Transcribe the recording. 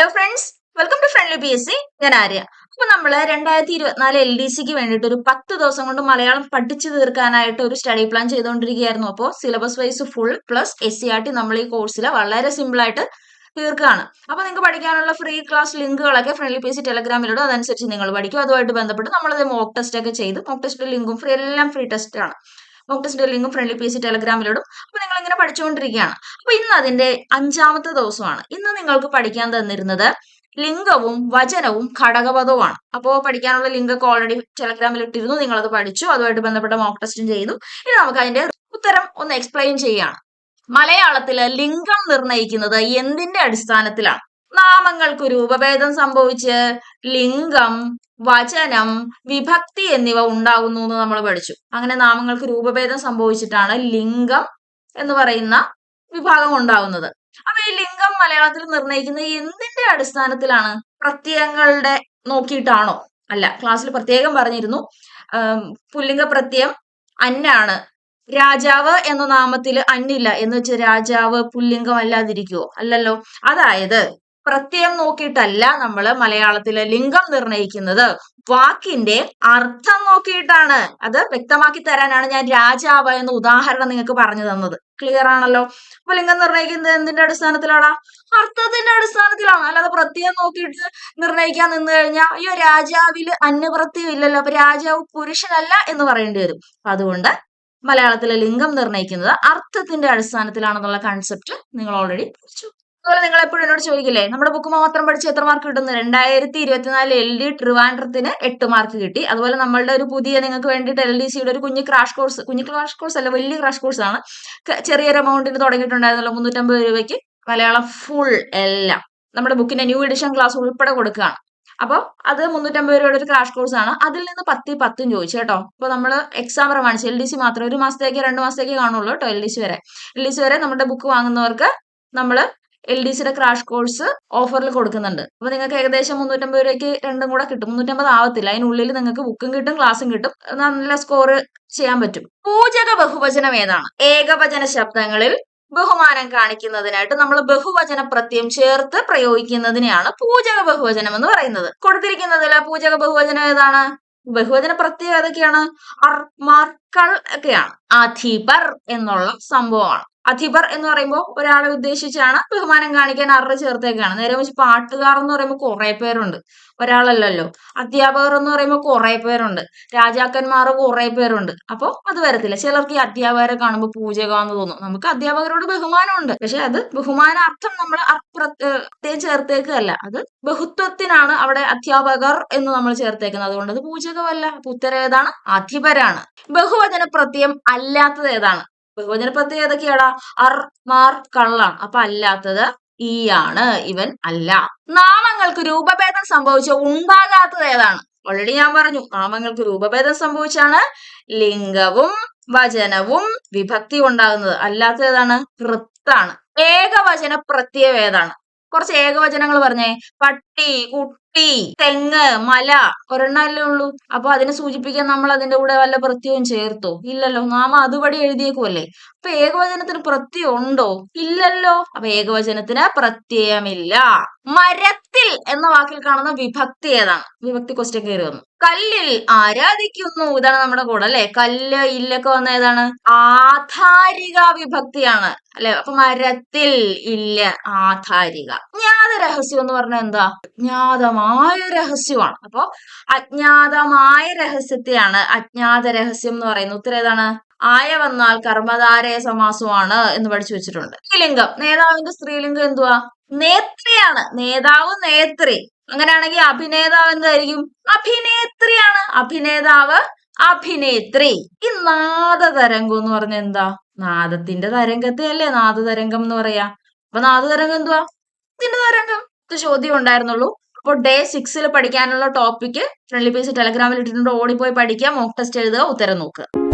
Hello friends welcome to Friendly P S C ഞാൻ ആര്യ. അപ്പൊ നമ്മൾ രണ്ടായിരത്തി ഇരുപത്തിനാല് എൽ ഡി സിക്ക് വേണ്ടിയിട്ട് ഒരു പത്ത് ദിവസം കൊണ്ട് മലയാളം പഠിച്ചു തീർക്കാനായിട്ട് ഒരു സ്റ്റഡി പ്ലാൻ ചെയ്തുകൊണ്ടിരിക്കുകയായിരുന്നു അപ്പോൾ syllabus wise full plus S C R T നമ്മൾ ഈ കോഴ്സിൽ വളരെ സിമ്പിൾ ആയിട്ട് തീർക്കുകയാണ് അപ്പൊ നിങ്ങൾക്ക് പഠിക്കാനുള്ള ഫ്രീ ക്ലാസ് ലിങ്കുകളൊക്കെ ഫ്രണ്ട്ലി പി സി ടെലഗ്രാമിലൂടെ അതനുസരിച്ച് നിങ്ങൾ പഠിക്കും. അതുമായിട്ട് ബന്ധപ്പെട്ട് നമ്മളത് മോക്ക് ടെസ്റ്റ് ഒക്കെ ചെയ്ത് മോക്ക് ടെസ്റ്റ് ലിങ്കും ഫ്രീ എല്ലാം ഫ്രീ ടെസ്റ്റ് ആണ്. Mock test Friendly P C ടെലഗ്രാമിലിടും അപ്പൊ നിങ്ങൾ ഇങ്ങനെ പഠിച്ചുകൊണ്ടിരിക്കുകയാണ്. അപ്പൊ ഇന്ന് അതിന്റെ അഞ്ചാമത്തെ ദിവസമാണ്. ഇന്ന് നിങ്ങൾക്ക് പഠിക്കാൻ തന്നിരുന്നത് ലിംഗവും വചനവും ഘടകപദവുമാണ്. അപ്പോൾ പഠിക്കാനുള്ള ലിങ്ക് ഓൾറെഡി ടെലഗ്രാമിൽ ഇട്ടിരുന്നു. നിങ്ങളത് പഠിച്ചു. അതുമായിട്ട് ബന്ധപ്പെട്ട മോക്ക് ടെസ്റ്റും ചെയ്തു. ഇനി നമുക്ക് അതിന്റെ ഉത്തരം ഒന്ന് എക്സ്പ്ലെയിൻ ചെയ്യാണ്. മലയാളത്തിൽ ലിംഗം നിർണയിക്കുന്നത് എന്തിന്റെ അടിസ്ഥാനത്തിലാണ്? നാമങ്ങൾക്ക് രൂപഭേദം സംഭവിച്ച് ലിംഗം വചനം വിഭക്തി എന്നിവ ഉണ്ടാകുന്നു എന്ന് നമ്മൾ പഠിച്ചു. അങ്ങനെ നാമങ്ങൾക്ക് രൂപഭേദം സംഭവിച്ചിട്ടാണ് ലിംഗം എന്ന് പറയുന്ന വിഭാഗം ഉണ്ടാകുന്നത്. അപ്പൊ ഈ ലിംഗം മലയാളത്തിൽ നിർണയിക്കുന്നത് എന്തിന്റെ അടിസ്ഥാനത്തിലാണ്? പ്രത്യയങ്ങളുടെ നോക്കിയിട്ടാണോ? അല്ല ക്ലാസ്സിൽ പ്രത്യേകം പറഞ്ഞിരുന്നു. പുല്ലിംഗ പ്രത്യയം അന്നാണ്. രാജാവ് എന്ന നാമത്തിൽ അന്നില്ല എന്ന് വെച്ചാൽ രാജാവ് പുല്ലിംഗം അല്ലാതിരിക്കുവോ അല്ലല്ലോ. അതായത് പ്രത്യയം നോക്കിയിട്ടല്ല നമ്മൾ മലയാളത്തിലെ ലിംഗം നിർണയിക്കുന്നത്. വാക്കിന്റെ അർത്ഥം നോക്കിയിട്ടാണ്. അത് വ്യക്തമാക്കി തരാനാണ് ഞാൻ രാജാവ് എന്ന ഉദാഹരണം നിങ്ങൾക്ക് പറഞ്ഞു തന്നത്. ക്ലിയർ ആണല്ലോ? അപ്പൊ ലിംഗം നിർണയിക്കുന്നത് എന്തിന്റെ അടിസ്ഥാനത്തിലാടാ അർത്ഥത്തിന്റെ അടിസ്ഥാനത്തിലാണ്. അല്ലാതെ പ്രത്യയം നോക്കിയിട്ട് നിർണയിക്കാൻ നിന്ന് കഴിഞ്ഞാൽ അയ്യോ രാജാവിൽ അന്യപ്രത്യം ഇല്ലല്ലോ. അപ്പൊ രാജാവ് പുരുഷനല്ല എന്ന് പറയേണ്ടി വരും. അതുകൊണ്ട് മലയാളത്തിലെ ലിംഗം നിർണയിക്കുന്നത് അർത്ഥത്തിന്റെ അടിസ്ഥാനത്തിലാണെന്നുള്ള കൺസെപ്റ്റ് നിങ്ങൾ ഓൾറെഡി പഠിച്ചു. അതുപോലെ നിങ്ങൾ എപ്പോഴും എന്നോട് ചോദിക്കില്ലേ നമ്മുടെ ബുക്ക് മാത്രം പഠിച്ച് എത്ര മാർക്ക് കിട്ടുന്നു? രണ്ടായിരത്തി ഇരുപത്തിനാല് എൽ ഡി ട്രിവാൻഡ്രത്തിന് എട്ട് മാർക്ക് കിട്ടി. അതുപോലെ നമ്മളുടെ ഒരു പുതിയ നിങ്ങൾക്ക് വേണ്ടിയിട്ട് എൽ ഡി സിയുടെ ഒരു കുഞ്ഞു ക്രാഷ് കോഴ്സ് കുഞ്ഞു ക്രാഷ് കോഴ്സ് അല്ല വലിയ ക്രാഷ് കോഴ്സ് ആണ്. ചെറിയൊരു എമൗണ്ടിന് തുടങ്ങിയിട്ടുണ്ടായിരുന്നല്ലോ മുന്നൂറ്റമ്പത് രൂപയ്ക്ക്. മലയാളം ഫുൾ എല്ലാം. നമ്മുടെ ബുക്കിന്റെ ന്യൂ എഡിഷൻ ക്ലാസ് ഉൾപ്പെടെ കൊടുക്കുകയാണ്. അപ്പോൾ അത് മുന്നൂറ്റമ്പത് രൂപയുടെ ഒരു ക്രാഷ് കോഴ്സ് ആണ്. അതിൽ നിന്ന് പത്തി പത്തും ചോദിച്ചു കേട്ടോ. അപ്പോൾ നമ്മൾ എക്സാം പ്രമാണിച്ച് എൽ ഡി സി മാത്രം ഒരു മാസത്തേക്ക് രണ്ട് മാസത്തേക്ക് കാണുള്ളൂ കേട്ടോ എൽ ഡി സി വരെ. എൽ ഡി സി വരെ നമ്മുടെ ബുക്ക് വാങ്ങുന്നവർക്ക് നമ്മൾ എൽ ഡി സിയുടെ ക്രാഷ് കോഴ്സ് ഓഫറിൽ കൊടുക്കുന്നുണ്ട്. അപ്പൊ നിങ്ങൾക്ക് ഏകദേശം മുന്നൂറ്റമ്പത് രൂപയ്ക്ക് രണ്ടും കൂടെ കിട്ടും. മുന്നൂറ്റമ്പത് ആവത്തില്ല. അതിനുള്ളിൽ നിങ്ങൾക്ക് ബുക്കും കിട്ടും ക്ലാസ്സും കിട്ടും. നല്ല സ്കോർ ചെയ്യാൻ പറ്റും. പൂജക ബഹുവചനം ഏതാണ്? ഏകവചന ശബ്ദങ്ങളിൽ ബഹുമാനം കാണിക്കുന്നതിനായിട്ട് നമ്മൾ ബഹുവചന പ്രത്യയം ചേർത്ത് പ്രയോഗിക്കുന്നതിനെയാണ് പൂജക ബഹുവചനം എന്ന് പറയുന്നത്. കൊടുത്തിരിക്കുന്നതിൽ പൂജക ബഹുവചനം ഏതാണ്? ബഹുവചന പ്രത്യയം ഏതൊക്കെയാണ്? അർമാർക്കൾ ഒക്കെയാണ്. അധിപർ എന്നുള്ള സംഭവമാണ്. അധിപർ എന്ന് പറയുമ്പോൾ ഒരാളെ ഉദ്ദേശിച്ചാണ് ബഹുമാനം കാണിക്കാൻ അറ ചേർത്തേക്കാണ്. നേരെ വെച്ച് പാട്ടുകാർ എന്ന് പറയുമ്പോൾ കുറെ പേരുണ്ട്. ഒരാളല്ലല്ലോ. അധ്യാപകർ എന്ന് പറയുമ്പോൾ കുറെ പേരുണ്ട്. രാജാക്കന്മാർ കുറെ പേരുണ്ട്. അപ്പോൾ അത് വരത്തില്ല. ചിലർക്ക് ഈ അധ്യാപകരെ കാണുമ്പോൾ പൂജകാന്ന് തോന്നും. നമുക്ക് അധ്യാപകരോട് ബഹുമാനമുണ്ട്. പക്ഷെ അത് ബഹുമാനാർത്ഥം നമ്മൾ അപ്രത്യേകം ചേർത്തേക്കല്ല അത് ബഹുത്വത്തിനാണ് അവിടെ അധ്യാപകർ എന്ന് നമ്മൾ ചേർത്തേക്കുന്നത്. അതുകൊണ്ട് അത് പൂജകമല്ല. ഉത്തരം ഏതാണ് അധിപരാണ്. ബഹുവചന പ്രത്യയം അല്ലാത്തത് ഏതാണ്? ബഹുവചന പ്രത്യയം ഏതൊക്കെയാടാ? അർ മാർ കള്ളാണ്. അപ്പൊ അല്ലാത്തത് ഈ ആണ് ഇവൻ അല്ല. നാമങ്ങൾക്ക് രൂപഭേദം സംഭവിച്ച ഉണ്ടാകാത്തത് ഏതാണ്? ഓൾറെഡി ഞാൻ പറഞ്ഞു നാമങ്ങൾക്ക് രൂപഭേദം സംഭവിച്ചാണ് ലിംഗവും വചനവും വിഭക്തി ഉണ്ടാകുന്നത്. അല്ലാത്തത് ഏതാണ്? കൃത്താണ് ഏകവചന പ്രത്യയം ഏതാണ്? കുറച്ച് ഏകവചനങ്ങൾ പറഞ്ഞേ. പട്ടി കുട്ടി തെങ്ങ് മല ഒരെണ്ണല്ലേ ഉള്ളൂ. അപ്പൊ അതിനെ സൂചിപ്പിക്കാൻ നമ്മൾ അതിന്റെ കൂടെ വല്ല പ്രത്യവും ചേർത്തോ? ഇല്ലല്ലോ. നാമ അതുപടി എഴുതിയേക്കുമല്ലേ അപ്പൊ ഏകവചനത്തിന് പ്രത്യയം ഉണ്ടോ? ഇല്ലല്ലോ. അപ്പൊ ഏകവചനത്തിന് പ്രത്യയമില്ല. മരത്തിൽ എന്ന വാക്കിൽ കാണുന്ന വിഭക്തി ഏതാണ്? വിഭക്തി ക്വസ്റ്റ്യൻ കയറി വന്നു. കല്ലിൽ ആരാധിക്കുന്നു ഇതാണ് നമ്മുടെ കൂടെ അല്ലെ? കല്ല് ഇല്ലൊക്കെ വന്ന ഏതാണ്? ആധാരിക വിഭക്തിയാണ് അല്ലെ? അപ്പൊ മരത്തിൽ ഇല്ല ആധാരിക. അജ്ഞാത രഹസ്യം എന്ന് പറഞ്ഞാൽ എന്താ? അജ്ഞാതമായ രഹസ്യമാണ്. അപ്പൊ അജ്ഞാതമായ രഹസ്യത്തെയാണ് അജ്ഞാത രഹസ്യം എന്ന് പറയുന്നത്. ഉത്തരം ഏതാണ്? ആയ വന്നാൽ കർമ്മധാരയ സമാസമാണ് എന്ന് പഠിച്ചു വെച്ചിട്ടുണ്ട്. സ്ത്രീലിംഗം. നേതാവിന്റെ സ്ത്രീലിംഗം എന്തുവാ? നേത്രിയാണ് നേതാവ് നേത്രി. അങ്ങനെയാണെങ്കിൽ അഭിനേതാവ് എന്തായിരിക്കും? അഭിനേത്രിയാണ്. അഭിനേതാവ് അഭിനേത്രി. ഈ നാദതരംഗം എന്ന് പറഞ്ഞ എന്താ? നാദത്തിന്റെ തരംഗത്തെ അല്ലേ നാദതരംഗം എന്ന് പറയാ? അപ്പൊ നാദതരംഗം എന്തുവാ? ഇതിന്റെ തരംഗം. ചോദ്യം ഉണ്ടായിരുന്നുള്ളൂ. അപ്പോൾ ഡേ സിക്സിൽ പഠിക്കാനുള്ള ടോപ്പിക് ഫ്രണ്ട്ലി പേജ് ടെലഗ്രാമിൽ ഇട്ടിട്ടുണ്ട്. ഓടിപ്പോയി പഠിക്കുക മോക്ക് ടെസ്റ്റ് എഴുതുക. ഉത്തരം നോക്കുക.